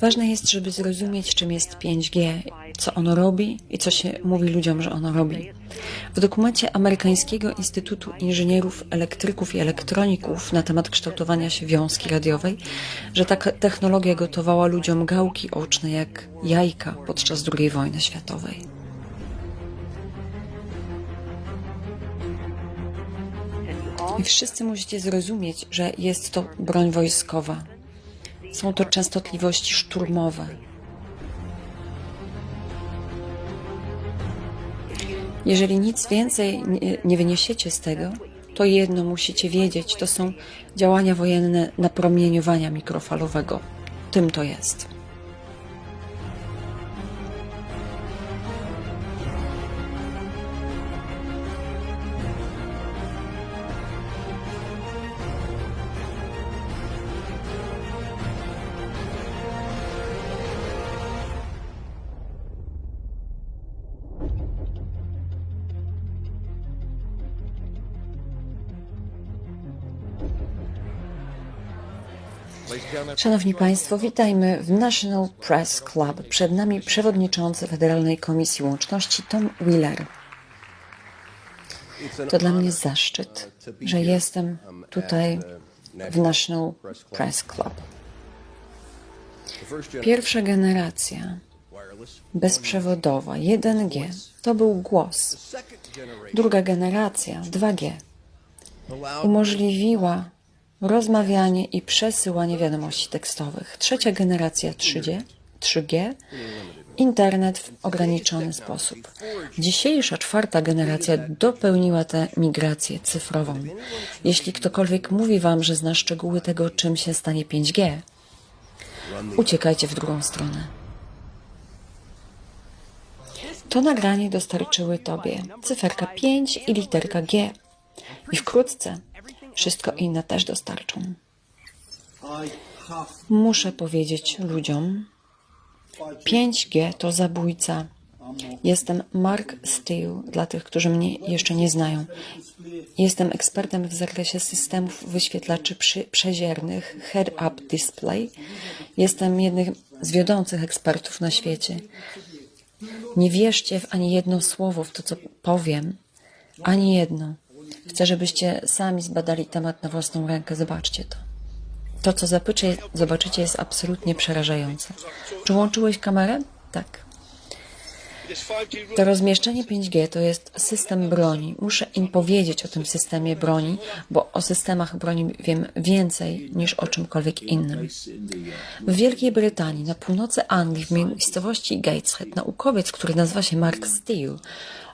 Ważne jest, żeby zrozumieć, czym jest 5G, co ono robi i co się mówi ludziom, że ono robi. W dokumencie Amerykańskiego Instytutu Inżynierów Elektryków i Elektroników na temat kształtowania się wiązki radiowej, że ta technologia gotowała ludziom gałki oczne jak jajka podczas II wojny światowej. I wszyscy musicie zrozumieć, że jest to broń wojskowa. Są to częstotliwości szturmowe. Jeżeli nic więcej nie, nie wyniesiecie z tego, to jedno musicie wiedzieć, to są działania wojenne napromieniowania mikrofalowego. Tym to jest. Szanowni Państwo, witajmy w National Press Club. Przed nami przewodniczący Federalnej Komisji Łączności Tom Wheeler. To dla mnie zaszczyt, że jestem tutaj w National Press Club. Pierwsza generacja bezprzewodowa 1G to był głos. Druga generacja 2G umożliwiła rozmawianie i przesyłanie wiadomości tekstowych. Trzecia generacja 3G, 3G internet w ograniczony sposób. Dzisiejsza czwarta generacja dopełniła tę migrację cyfrową. Jeśli ktokolwiek mówi Wam, że zna szczegóły tego, czym się stanie 5G, uciekajcie w drugą stronę. To nagranie dostarczyły Tobie cyferka 5 i literka G. I wkrótce wszystko inne też dostarczą. Muszę powiedzieć ludziom, 5G to zabójca. Jestem Mark Steele, dla tych, którzy mnie jeszcze nie znają. Jestem ekspertem w zakresie systemów wyświetlaczy przy, przeziernych Head-Up Display. Jestem jednym z wiodących ekspertów na świecie. Nie wierzcie w ani jedno słowo w to, co powiem. Ani jedno. Chcę, żebyście sami zbadali temat na własną rękę. Zobaczcie to. To, co zobaczycie, zobaczycie, jest absolutnie przerażające. Czy łączyłeś kamerę? Tak. To rozmieszczenie 5G to jest system broni. Muszę im powiedzieć o tym systemie broni, bo o systemach broni wiem więcej niż o czymkolwiek innym. W Wielkiej Brytanii, na północy Anglii, w miejscowości Gateshead, naukowiec, który nazywa się Mark Steele,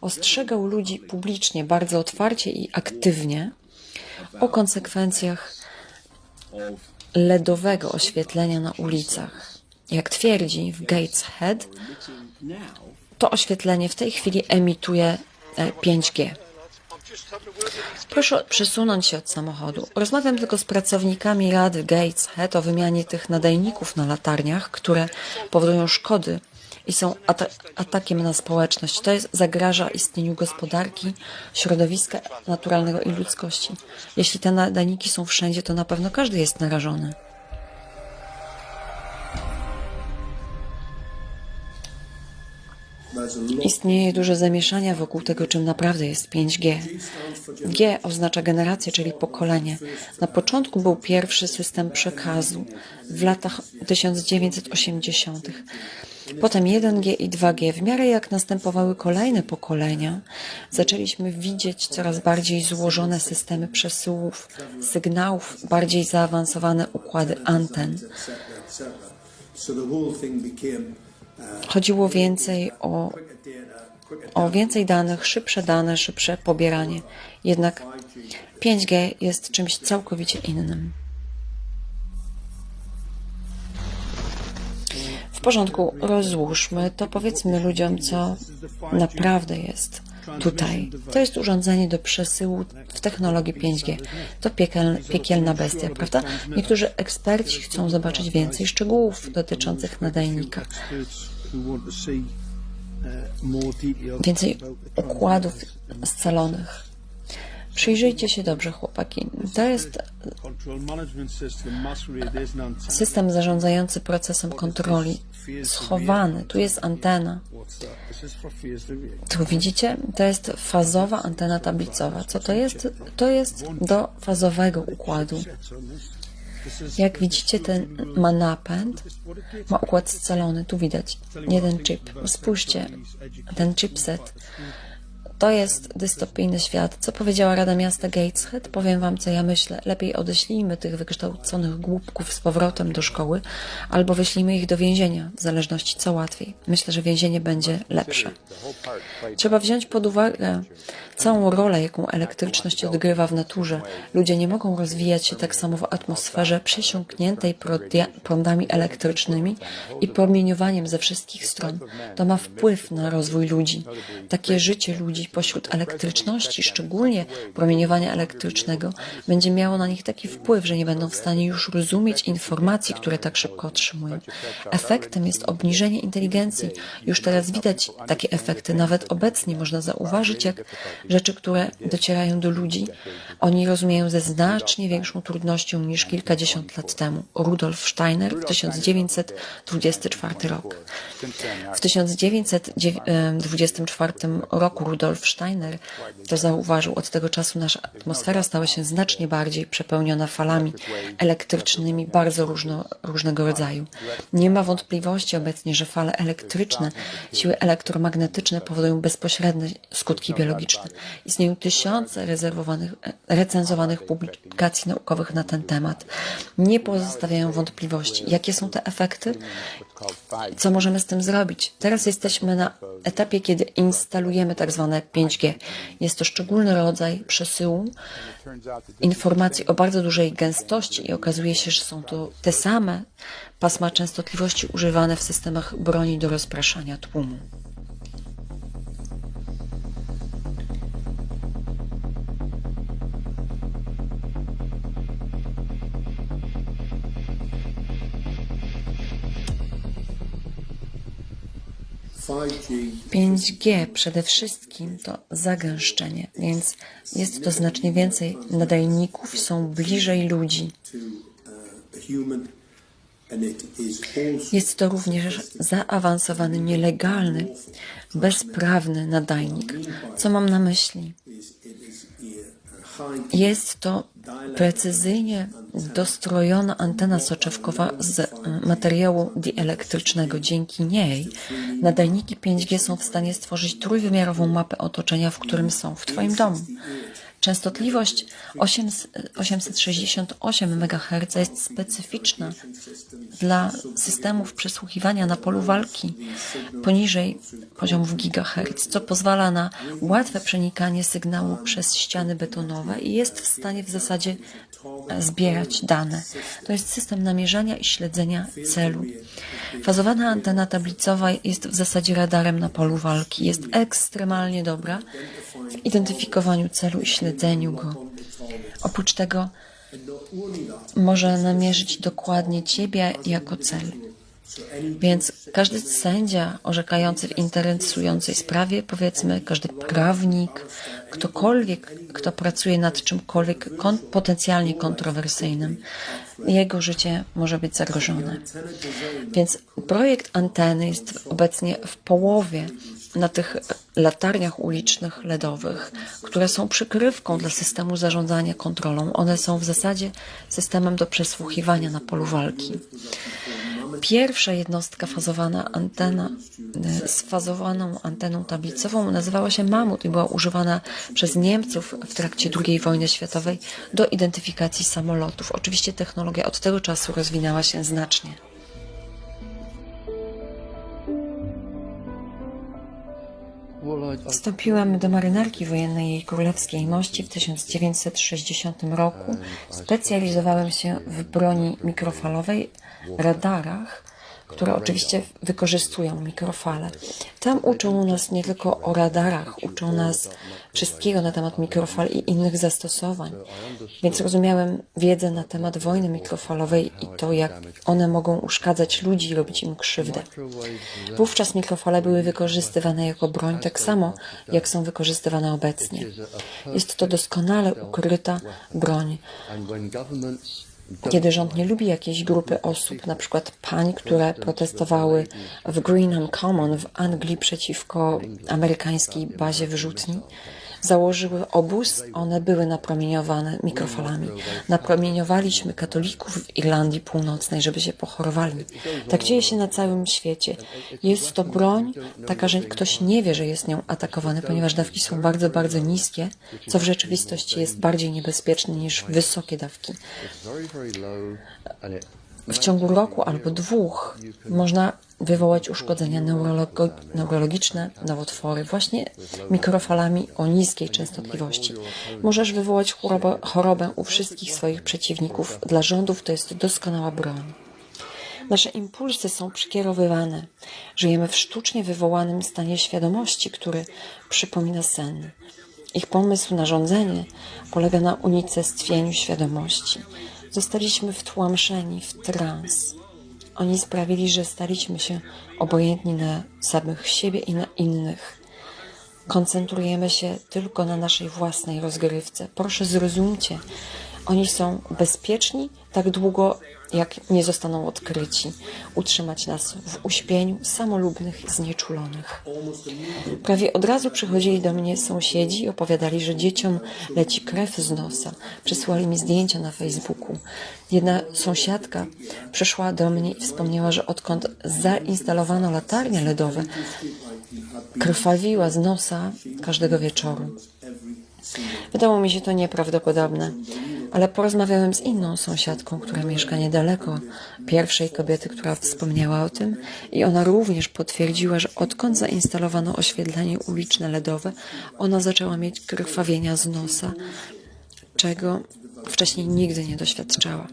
ostrzegał ludzi publicznie, bardzo otwarcie i aktywnie o konsekwencjach LEDowego oświetlenia na ulicach. Jak twierdzi w Gateshead, to oświetlenie w tej chwili emituje 5G. Proszę przesunąć się od samochodu. Rozmawiam tylko z pracownikami Rady Gateshead o wymianie tych nadajników na latarniach, które powodują szkody i są ata atakiem na społeczność. To jest, zagraża istnieniu gospodarki, środowiska naturalnego i ludzkości. Jeśli te nadajniki są wszędzie, to na pewno każdy jest narażony. Istnieje duże zamieszania wokół tego, czym naprawdę jest 5G. G oznacza generację, czyli pokolenie. Na początku był pierwszy system przekazu w latach 1980. Potem 1G i 2G. W miarę jak następowały kolejne pokolenia, zaczęliśmy widzieć coraz bardziej złożone systemy przesyłów sygnałów, bardziej zaawansowane układy anten. Chodziło więcej o, o więcej danych, szybsze dane, szybsze pobieranie. Jednak 5G jest czymś całkowicie innym. W porządku, rozłóżmy to, powiedzmy ludziom, co naprawdę jest tutaj. To jest urządzenie do przesyłu w technologii 5G. To piekiel, piekielna bestia, prawda? Niektórzy eksperci chcą zobaczyć więcej szczegółów dotyczących nadajnika. Więcej układów scalonych. Przyjrzyjcie się dobrze, chłopaki. To jest system zarządzający procesem kontroli. Schowany. Tu jest antena. Tu widzicie? To jest fazowa antena tablicowa. Co to jest? To jest do fazowego układu. Jak widzicie, ten ma napęd, ma układ scalony. Tu widać jeden chip. Spójrzcie, ten chipset to jest dystopijny świat. Co powiedziała Rada Miasta Gateshead? Powiem wam, co ja myślę. Lepiej odeślijmy tych wykształconych głupków z powrotem do szkoły, albo wyślijmy ich do więzienia, w zależności co łatwiej. Myślę, że więzienie będzie lepsze. Trzeba wziąć pod uwagę całą rolę, jaką elektryczność odgrywa w naturze. Ludzie nie mogą rozwijać się tak samo w atmosferze przesiąkniętej prądami elektrycznymi i promieniowaniem ze wszystkich stron. To ma wpływ na rozwój ludzi. Takie życie ludzi pośród elektryczności, szczególnie promieniowania elektrycznego, będzie miało na nich taki wpływ, że nie będą w stanie już rozumieć informacji, które tak szybko otrzymują. Efektem jest obniżenie inteligencji. Już teraz widać takie efekty. Nawet obecnie można zauważyć, jak rzeczy, które docierają do ludzi, oni rozumieją ze znacznie większą trudnością niż kilkadziesiąt lat temu. Rudolf Steiner w 1924 rok. W 1924 roku Rudolf Steiner to zauważył. Od tego czasu nasza atmosfera stała się znacznie bardziej przepełniona falami elektrycznymi bardzo różno, różnego rodzaju. Nie ma wątpliwości obecnie, że fale elektryczne, siły elektromagnetyczne powodują bezpośrednie skutki biologiczne. Istnieją tysiące rezerwowanych, recenzowanych publikacji naukowych na ten temat. Nie pozostawiają wątpliwości. Jakie są te efekty? Co możemy z tym zrobić? Teraz jesteśmy na etapie, kiedy instalujemy tak zwane 5G. Jest to szczególny rodzaj przesyłu informacji o bardzo dużej gęstości i okazuje się, że są to te same pasma częstotliwości używane w systemach broni do rozpraszania tłumu. 5G przede wszystkim to zagęszczenie, więc jest to znacznie więcej nadajników, są bliżej ludzi. Jest to również zaawansowany, nielegalny, bezprawny nadajnik. Co mam na myśli? Jest to precyzyjnie dostrojona antena soczewkowa z e, materiału dielektrycznego. Dzięki niej nadajniki 5G są w stanie stworzyć trójwymiarową mapę otoczenia, w którym są w Twoim domu. Częstotliwość 8 868 MHz jest specyficzna dla systemów przesłuchiwania na polu walki poniżej poziomów gigahertz, co pozwala na łatwe przenikanie sygnału przez ściany betonowe i jest w stanie w zasadzie e, zbierać dane. To jest system namierzania i śledzenia celu. Fazowana antena tablicowa jest w zasadzie radarem na polu walki. Jest ekstremalnie dobra w identyfikowaniu celu i śledzeniu go. Oprócz tego może namierzyć dokładnie Ciebie jako cel. Więc każdy sędzia orzekający w interesującej sprawie, powiedzmy, każdy prawnik, ktokolwiek, kto pracuje nad czymkolwiek kon- potencjalnie kontrowersyjnym, jego życie może być zagrożone. Więc projekt anteny jest obecnie w połowie na tych latarniach ulicznych LEDowych, które są przykrywką dla systemu zarządzania kontrolą. One są w zasadzie systemem do przesłuchiwania na polu walki. Pierwsza jednostka fazowana antena e, z fazowaną anteną tablicową nazywała się Mamut i była używana przez Niemców w trakcie II wojny światowej do identyfikacji samolotów. Oczywiście technologia od tego czasu rozwinęła się znacznie. Wstąpiłam do marynarki wojennej jej królewskiej mości w 1960 roku. Specjalizowałem się w broni mikrofalowej, radarach, które oczywiście wykorzystują mikrofale. Tam uczą nas nie tylko o radarach, uczą nas wszystkiego na temat mikrofal i innych zastosowań. Więc rozumiałem wiedzę na temat wojny mikrofalowej i to, jak one mogą uszkadzać ludzi i robić im krzywdę. Wówczas mikrofale były wykorzystywane jako broń, tak samo jak są wykorzystywane obecnie. Jest to doskonale ukryta broń. Kiedy rząd nie lubi jakiejś grupy osób, na przykład pań, które protestowały w Greenham Common w Anglii przeciwko amerykańskiej bazie wyrzutni, założyły obóz, one były napromieniowane mikrofalami. Napromieniowaliśmy katolików w Irlandii Północnej, żeby się pochorowali. Tak dzieje się na całym świecie. Jest to broń taka, że ktoś nie wie, że jest nią atakowany, ponieważ dawki są bardzo, bardzo niskie, co w rzeczywistości jest bardziej niebezpieczne niż wysokie dawki. W ciągu roku albo dwóch można wywołać uszkodzenia neurologo- neurologiczne, nowotwory właśnie mikrofalami o niskiej częstotliwości. Możesz wywołać chorobę, chorobę u wszystkich swoich przeciwników. Dla rządów to jest doskonała broń. Nasze impulsy są przekierowywane. Żyjemy w sztucznie wywołanym stanie świadomości, który przypomina sen. Ich pomysł na rządzenie polega na unicestwieniu świadomości. Zostaliśmy wtłamszeni w trans. Oni sprawili, że staliśmy się obojętni na samych siebie i na innych. Koncentrujemy się tylko na naszej własnej rozgrywce. Proszę zrozumcie, oni są bezpieczni tak długo, jak nie zostaną odkryci. Utrzymać nas w uśpieniu samolubnych znieczulonych. Prawie od razu przychodzili do mnie sąsiedzi i opowiadali, że dzieciom leci krew z nosa. Przysłali mi zdjęcia na Facebooku. Jedna sąsiadka przyszła do mnie i wspomniała, że odkąd zainstalowano latarnie LEDowe, krwawiła z nosa każdego wieczoru. Wydało mi się to nieprawdopodobne, ale porozmawiałem z inną sąsiadką, która mieszka niedaleko pierwszej kobiety, która wspomniała o tym, i ona również potwierdziła, że odkąd zainstalowano oświetlenie uliczne LEDowe, ona zaczęła mieć krwawienia z nosa, czego wcześniej nigdy nie doświadczała.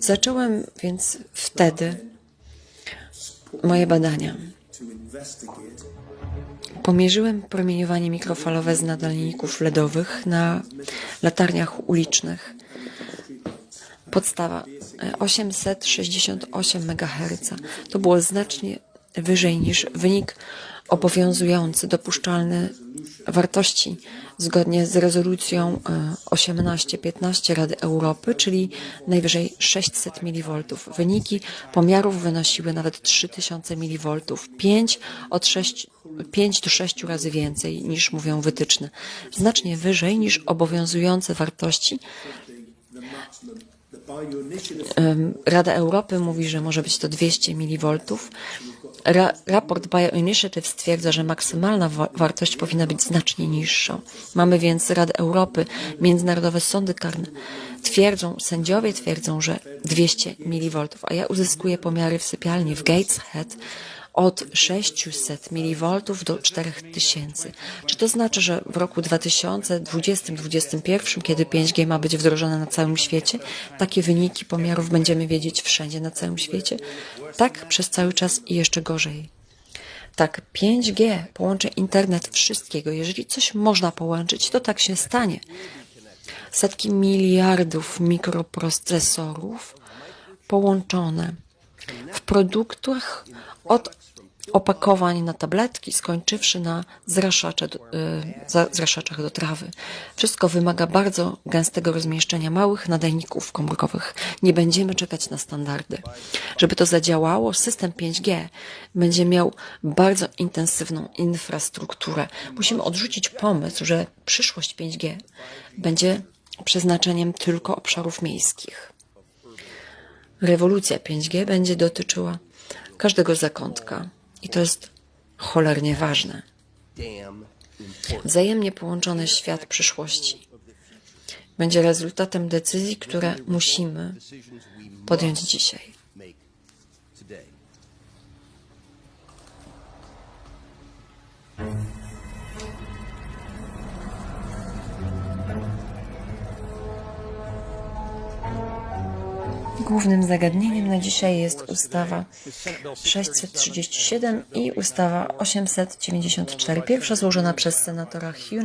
Zacząłem więc wtedy moje badania. Pomierzyłem promieniowanie mikrofalowe z nadajników LEDowych na latarniach ulicznych. Podstawa e, 868 MHz. To było znacznie wyżej niż wynik obowiązujący, dopuszczalny wartości zgodnie z rezolucją e, 1815 Rady Europy, czyli najwyżej 600 mV. Wyniki pomiarów wynosiły nawet 3000 mV, 5 od 6 5 do 6 razy więcej niż mówią wytyczne. Znacznie wyżej niż obowiązujące wartości Rada Europy mówi, że może być to 200 mV. Ra raport Bioinitiative stwierdza, że maksymalna wa wartość powinna być znacznie niższa. Mamy więc Radę Europy, międzynarodowe sądy karne. Twierdzą, sędziowie twierdzą, że 200 mV, a ja uzyskuję pomiary w sypialni w Gateshead od 600 mV do 4000. Czy to znaczy, że w roku 2020-2021, kiedy 5G ma być wdrożone na całym świecie, takie wyniki pomiarów będziemy wiedzieć wszędzie na całym świecie? Tak, przez cały czas i jeszcze gorzej. Tak, 5G połączy internet wszystkiego. Jeżeli coś można połączyć, to tak się stanie. Setki miliardów mikroprocesorów połączone w produktach od opakowań na tabletki, skończywszy na zraszacze, y, za- zraszaczach do trawy. Wszystko wymaga bardzo gęstego rozmieszczenia małych nadajników komórkowych. Nie będziemy czekać na standardy. Żeby to zadziałało, system 5G będzie miał bardzo intensywną infrastrukturę. Musimy odrzucić pomysł, że przyszłość 5G będzie przeznaczeniem tylko obszarów miejskich. Rewolucja 5G będzie dotyczyła każdego zakątka i to jest cholernie ważne. Wzajemnie połączony świat przyszłości będzie rezultatem decyzji, które musimy podjąć dzisiaj. Głównym zagadnieniem na dzisiaj jest ustawa 637 i ustawa 894, pierwsza złożona przez senatora Hugh.